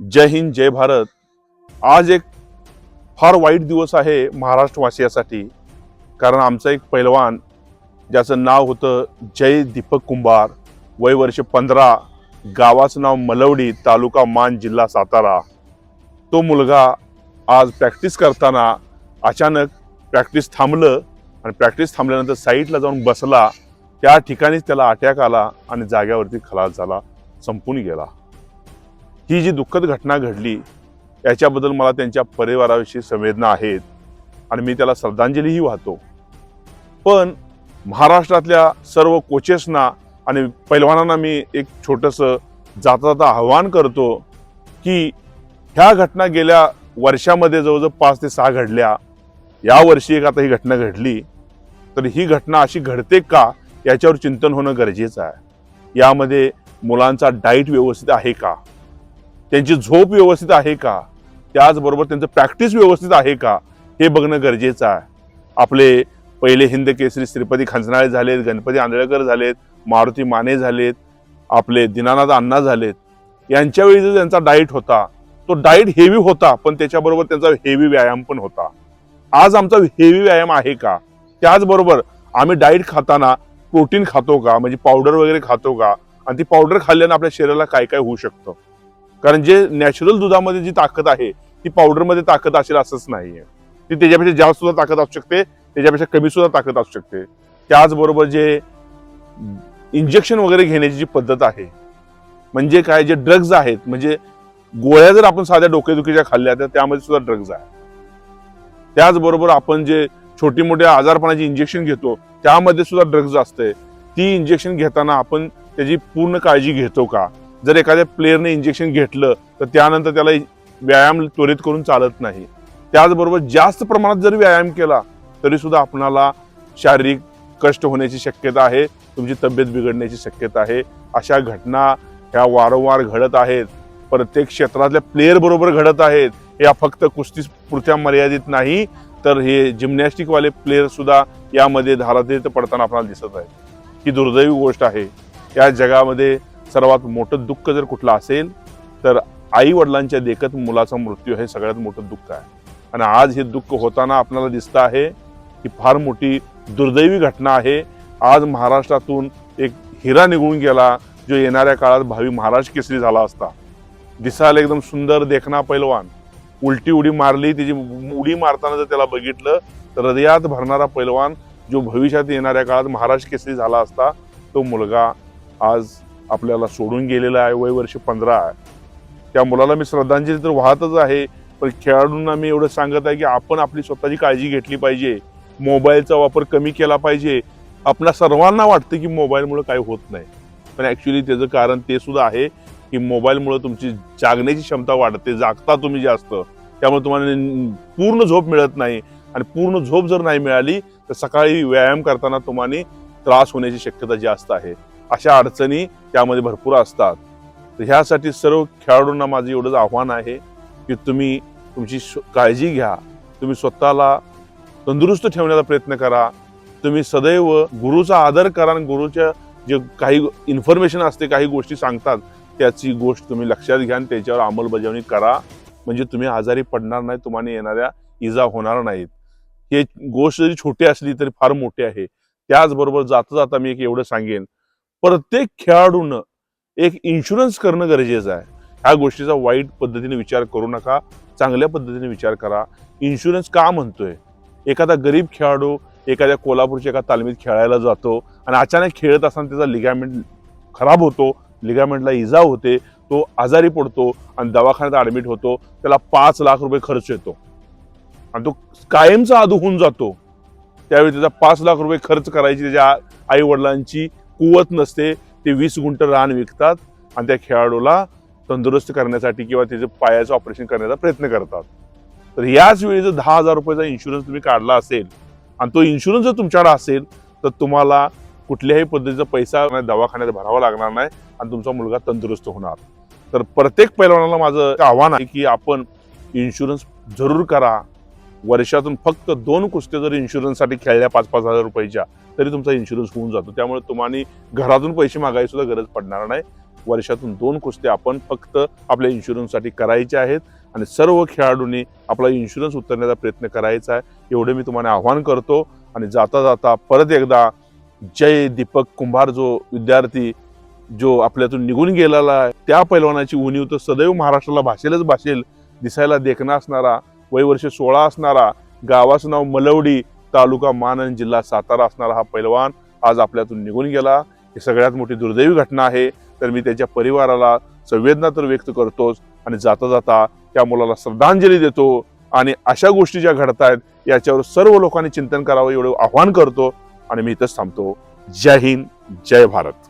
जय हिंद जय भारत. आज एक फार वाईट दिवस आहे महाराष्ट्रवासियासाठी कारण आमचा एक पैलवान ज्याचं नाव होतं जय दीपक कुंभार वय वर्ष पंधरा गावाचं नाव मलवडी तालुका मान जिल्हा सातारा. तो मुलगा आज प्रॅक्टिस करताना अचानक प्रॅक्टिस थांबलं आणि प्रॅक्टिस थांबल्यानंतर साईडला जाऊन बसला. त्या ठिकाणीच त्याला अटॅक आला आणि जाग्यावरती खलास झाला संपून गेला. ही जी दुःखद घटना घडली याच्याबद्दल मला त्यांच्या परिवाराविषयी संवेदना आहेत आणि मी त्याला श्रद्धांजलीही वाहतो. पण महाराष्ट्रातल्या सर्व कोचेसना आणि पैलवानांना मी एक छोटंसं जाता जाता आव्हान करतो की ह्या घटना गेल्या वर्षामध्ये जवळजवळ पाच ते सहा घडल्या. या वर्षी एक आता ही घटना घडली. तर ही घटना अशी घडते का याच्यावर चिंतन होणं गरजेचं आहे. यामध्ये मुलांचा डाईट व्यवस्थित आहे का? त्यांची झोप व्यवस्थित आहे का? त्याचबरोबर त्यांचं प्रॅक्टिस व्यवस्थित आहे का? हे बघणं गरजेचं आहे. आपले पहिले हिंद केसरी श्रीपती खंचनाळे झालेत गणपती आंधळेकर झालेत मारुती माने झालेत आपले दिनानाथ अण्णा झालेत. यांच्यावेळी जो त्यांचा डाईट होता तो डाईट हेवी होता पण त्याच्याबरोबर त्यांचा हेवी व्यायाम पण होता. आज आमचा हेवी व्यायाम आहे का? त्याचबरोबर आम्ही डाईट खाताना प्रोटीन खातो का? म्हणजे पावडर वगैरे खातो का? आणि ती पावडर खाल्ल्यानं आपल्या शरीराला काय काय होऊ शकतं? कारण जे नॅचरल दुधामध्ये जी ताकद आहे ती पावडरमध्ये ताकद असेल असंच नाहीये. ती त्याच्यापेक्षा जास्त सुद्धा ताकद असू शकते त्याच्यापेक्षा कमी सुद्धा ताकद असू शकते. त्याचबरोबर जे इंजेक्शन वगैरे घेण्याची जी पद्धत आहे म्हणजे काय जे ड्रग्ज आहेत म्हणजे गोळ्या जर आपण साध्या डोकेदुखीच्या खाल्ल्या तर त्यामध्ये सुद्धा ड्रग्ज आहे. त्याचबरोबर आपण जे छोटी मोठ्या आजारपणाची इंजेक्शन घेतो त्यामध्ये सुद्धा ड्रग्ज असते. ती इंजेक्शन घेताना आपण त्याची पूर्ण काळजी घेतो का? जर एखाद्या प्लेअरने इंजेक्शन घेतलं तर त्यानंतर त्याला व्यायाम त्वरित करून चालत नाही. त्याचबरोबर जास्त प्रमाणात जर व्यायाम केला तरी सुद्धा आपणाला शारीरिक कष्ट होण्याची शक्यता आहे तुमची तब्येत बिघडण्याची शक्यता आहे. अशा घटना ह्या वारंवार घडत आहेत. प्रत्येक क्षेत्रातल्या प्लेअर बरोबर घडत आहेत. या फक्त कुस्ती पुरत्या मर्यादित नाही तर हे जिमनॅस्टिकवाले प्लेअर सुद्धा यामध्ये धारातीर्थ पडताना आपल्याला दिसत आहे ही दुर्दैवी गोष्ट आहे. या जगामध्ये सर्वात मोठं दुःख जर कुठलं असेल तर आई वडिलांच्या देखत मुलाचा मृत्यू हे सगळ्यात मोठं दुःख आहे. आणि आज हे दुःख होताना आपल्याला दिसतं आहे ही फार मोठी दुर्दैवी घटना आहे. आज महाराष्ट्रातून एक हिरा निघून गेला जो येणाऱ्या काळात भावी महाराष्ट्र केसरी झाला असता. दिसायला एकदम सुंदर देखना पैलवान. उलटी उडी मारली त्याची उडी मारताना जर त्याला बघितलं तर हृदयात भरणारा पैलवान जो भविष्यात येणाऱ्या काळात महाराष्ट्र केसरी झाला असता तो मुलगा आज आपल्याला सोडून गेलेला आहे वय वर्ष पंधरा आहे. त्या मुलाला मी श्रद्धांजली तर वाहतच आहे पण खेळाडूंना मी एवढं सांगत आहे की आपण आपली स्वतःची काळजी घेतली पाहिजे. मोबाईलचा वापर कमी केला पाहिजे. आपल्या सर्वांना वाटतं की मोबाईलमुळे काही होत नाही. पण ॲक्च्युली त्याचं कारण ते सुद्धा आहे की मोबाईलमुळे तुमची जागण्याची क्षमता वाढते जागता तुम्ही जास्त. त्यामुळे तुम्हाला पूर्ण झोप मिळत नाही. आणि पूर्ण झोप जर नाही मिळाली तर सकाळी व्यायाम करताना तुम्हाला त्रास होण्याची शक्यता जास्त आहे. अशा अडचणी त्यामध्ये भरपूर असतात. तर ह्यासाठी सर्व खेळाडूंना माझं एवढंच आव्हान आहे की तुम्ही तुमची काळजी घ्या. तुम्ही स्वतःला तंदुरुस्त ठेवण्याचा प्रयत्न करा. तुम्ही सदैव गुरुचा आदर करा आणि गुरुच्या जे काही इन्फॉर्मेशन असते काही गोष्टी सांगतात त्याची गोष्ट तुम्ही लक्षात घ्या आणि त्याच्यावर अंमलबजावणी करा. म्हणजे तुम्ही आजारी पडणार नाही तुम्हाला येणाऱ्या इजा होणार नाहीत. हे गोष्ट जरी छोटी असली तरी फार मोठी आहे. त्याचबरोबर जाता जाता मी एक एवढं सांगेन प्रत्येक खेळाडूनं एक इन्शुरन्स करणं गरजेचं आहे. ह्या गोष्टीचा वाईट पद्धतीने विचार करू नका चांगल्या पद्धतीने विचार करा. इन्शुरन्स का म्हणतोय? एखादा गरीब खेळाडू एखाद्या कोल्हापूरच्या एका तालमीत खेळायला जातो आणि अचानक खेळत असताना त्याचा लिगामेंट खराब होतो लिगामेंटला इजा होते तो आजारी पडतो आणि दवाखान्यात ॲडमिट होतो त्याला पाच लाख रुपये खर्च येतो. आणि तो कायमचा आदू होऊन जातो. त्यावेळी त्याचा पाच लाख रुपये खर्च करायची त्याच्या आई वडिलांची कुवत नसते ते वीस गुंट रान विकतात आणि त्या खेळाडूला तंदुरुस्त करण्यासाठी किंवा त्याचं पायाचं ऑपरेशन करण्याचा प्रयत्न करतात. तर याच वेळी जर दहा हजार रुपयाचा इन्शुरन्स तुम्ही काढला असेल आणि तो इन्शुरन्स जर तुमच्याकडे असेल तर तुम्हाला कुठल्याही पद्धतीचा पैसा नाही दवाखान्यात भरावा लागणार नाही आणि तुमचा मुलगा तंदुरुस्त होणार. तर प्रत्येक पैलवानाला माझं आव्हान आहे की आपण इन्शुरन्स जरूर करा. वर्षातून फक्त दोन कुस्त्या जर इन्शुरन्ससाठी खेळल्या पाच पाच हजार रुपयाच्या तरी तुमचा इन्शुरन्स होऊन जातो. त्यामुळे तुम्हाला घरातून पैसे मागायची सुद्धा गरज पडणार नाही. वर्षातून दोन कुस्त्या आपण फक्त आपल्या इन्शुरन्ससाठी करायच्या आहेत आणि सर्व खेळाडूंनी आपला इन्शुरन्स उतरण्याचा प्रयत्न करायचा आहे. एवढे मी तुम्हाला आव्हान करतो आणि जाता जाता परत एकदा जय दीपक कुंभार जो विद्यार्थी जो आपल्यातून निघून गेलेला आहे त्या पैलवानाची उणीव तर सदैव महाराष्ट्राला भाषेलच भाषेल दिसायला देखणा असणारा वय वर्ष सोळा असणारा गावाचं नाव मलवडी तालुका मान आणि जिल्हा सातारा असणारा हा पैलवान आज आपल्यातून निघून गेला. ही सगळ्यात मोठी दुर्दैवी घटना आहे. तर मी त्याच्या परिवाराला संवेदना तर व्यक्त करतोच आणि जाता जाता त्या मुलाला श्रद्धांजली देतो आणि अशा गोष्टी ज्या घडत आहेत याच्यावर सर्व लोकांनी चिंतन करावं एवढं आव्हान करतो आणि मी इथंच थांबतो. जय हिंद जय भारत.